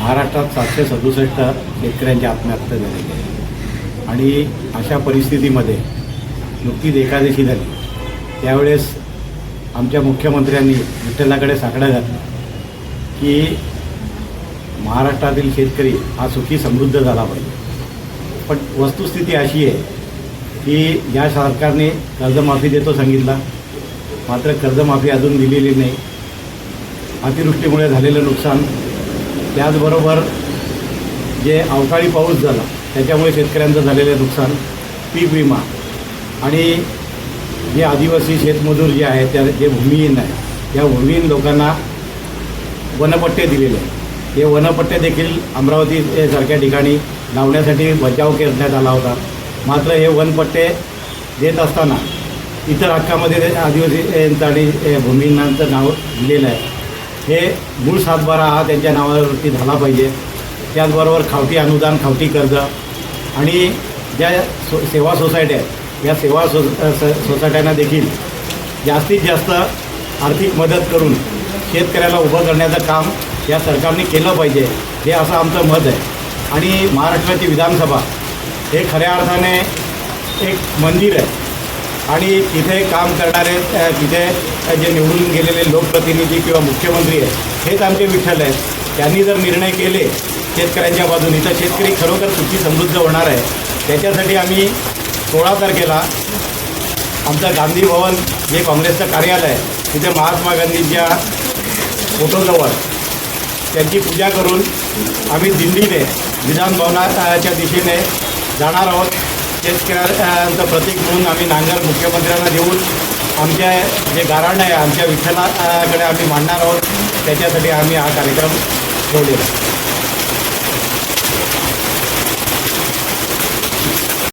महाराष्ट्रात सातशे सदुसष्ट शेतकऱ्यांची आत्महत्या झाली. आणि अशा परिस्थितीमध्ये नुकतीच एकादशी झाली. त्यावेळेस आमच्या मुख्यमंत्र्यांनी विठ्ठलाकडे साकडं घातलं की महाराष्ट्रातील शेतकरी हा सुखी समृद्ध झाला पाहिजे. पण वस्तुस्थिती अशी आहे की या सरकारने कर्जमाफी देतो सांगितला. मात्र कर्जमाफी अजून दिलेली नाही. अतिवृष्टीमुळे झालेलं नुकसान त्याचबरोबर जे अवकाळी पाऊस झाला त्याच्यामुळे शेतकऱ्यांचं झालेलं नुकसान पीक विमा आणि जे आदिवासी शेतमजूर जे आहेत त्या जे भूमिहीन आहे या भूमिहीन लोकांना वनपट्टे दिलेले आहेत. हे वनपट्टे देखील अमरावती सारख्या ठिकाणी लावण्यासाठी बचाव करण्यात आला होता. मात्र हे वनपट्टे देत असताना इतर हक्कामध्ये आदिवासी आणि भूमिहीनांचं नाव दिलेलं आहे. हे मूळ सातबारा हा त्यांच्या नावावरती झाला पाहिजे. त्याचबरोबर खावटी अनुदान खावटी कर्ज आणि ज्या सो सेवा सोसायट्या आहेत या सेवा सो सोसायट्यांना देखील जास्तीत जास्त आर्थिक मदत करून शेतकऱ्याला उभं करण्याचं काम या सरकारने केलं पाहिजे. हे असं आमचं मत आहे. आणि महाराष्ट्राची विधानसभा हे खऱ्या अर्थाने एक मंदिर आहे. आणि तिथे काम करणारे तिथे जे निवडून गेलेले लोकप्रतिनिधी किंवा मुख्यमंत्री आहेत हेच आमचे विठ्ठल आहेत. त्यांनी जर निर्णय केले शेतकऱ्यांच्या बाजूने तर शेतकरी खरोखर सुखी समृद्ध होणार आहे त्याच्यासाठी आम्ही सोळा तारखेला आमचं गांधी भवन जे काँग्रेसचं कार्यालय आहे तिथे महात्मा गांधींच्या फोटोजवळ त्यांची पूजा करून आम्ही दिंडीने विधान भवनाच्या दिशेने जाणार आहोत. शेतकऱ्यांचं प्रतीक म्हणून आम्ही नांगर मुख्यमंत्र्यांना देऊन आमच्या जे गाराण आहे आमच्या विठ्ठलाकडे आम्ही मांडणार आहोत. त्याच्यासाठी आम्ही हा कार्यक्रम ठेवलेला आहे.